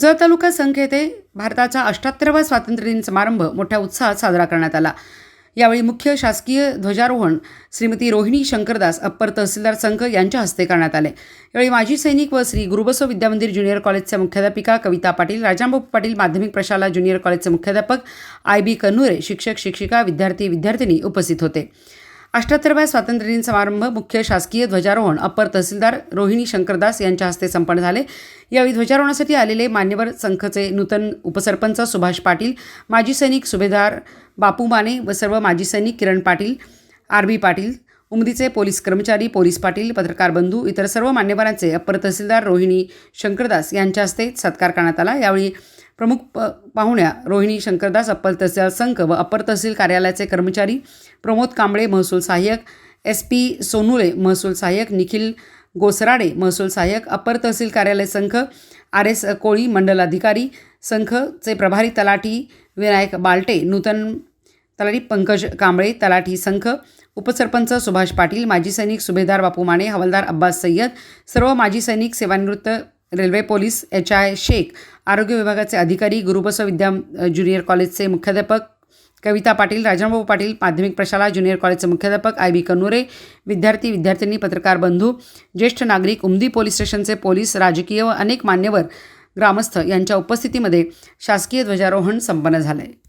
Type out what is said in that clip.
जत तालुका संघ येथे भारताचा अष्ट्याहत्तरावा स्वातंत्र्यदिन समारंभ मोठ्या उत्साहात साजरा करण्यात आला. यावेळी मुख्य शासकीय ध्वजारोहण श्रीमती रोहिणी शंकरदास अप्पर तहसीलदार संघ यांच्या हस्ते करण्यात आले. यावेळी माजी सैनिक व श्री गुरुबसो विद्यामंदिर ज्युनियर कॉलेजच्या मुख्याध्यापिका कविता पाटील राजांबाबू पाटील माध्यमिक प्रशाला ज्युनियर कॉलेजचे मुख्याध्यापक आय बी कन्नुरे शिक्षक शिक्षिका विद्यार्थी विद्यार्थिनी उपस्थित होते. अष्ट्याहत्तरव्या स्वातंत्र्यदिन समारंभ मुख्य शासकीय ध्वजारोहण. अप्पर तहसीलदार रोहिणी शंकरदास यांच्या हस्ते संपन्न झाले. यावेळी ध्वजारोहणासाठी आलेले मान्यवर संघचे नूतन उपसरपंच सुभाष पाटील माजी सैनिक सुभेदार बापू माने व सर्व माजी सैनिक किरण पाटील आर बी पाटील उमदीचे पोलीस कर्मचारी पोलीस पाटील पत्रकार बंधू इतर सर्व मान्यवरांचे अप्पर तहसीलदार रोहिणी शंकरदास यांच्या हस्ते सत्कार करण्यात आला. यावेळी प्रमुख प पाहुण्या रोहिणी शंकरदास अप्पल तहसील संघ व अप्पर तहसील कार्यालयाचे कर्मचारी प्रमोद कांबळे महसूल सहाय्यक एस पी सोनुळे महसूल सहाय्यक निखिल गोसराडे महसूल सहाय्यक अप्पर तहसील कार्यालय संघ आर एस कोळी मंडल अधिकारी संघचे प्रभारी तलाठी विनायक बालटे नूतन तलाठी पंकज कांबळे तलाठी संघ उपसरपंच सुभाष पाटील माजी सैनिक सुभेदार बापू माने हवालदार अब्बास सय्यद सर्व माजी सैनिक सेवानिवृत्त railway police H I Shaikh आरोग्य विभागाचे अधिकारी गुरुबसव विद्या ज्युनियर कॉलेजचे मुख्याध्यापक कविता पाटील राजनभाऊ पाटील माध्यमिक प्रशाला ज्युनियर कॉलेजचे मुख्याध्यापक आय बी कन्नुरे विद्यार्थी विद्यार्थिनी पत्रकार बंधू ज्येष्ठ नागरिक उमदी पोलीस स्टेशनचे पोलीस राजकीय व अनेक मान्यवर ग्रामस्थ यांच्या उपस्थितीमध्ये शासकीय ध्वजारोहण संपन्न झालं आहे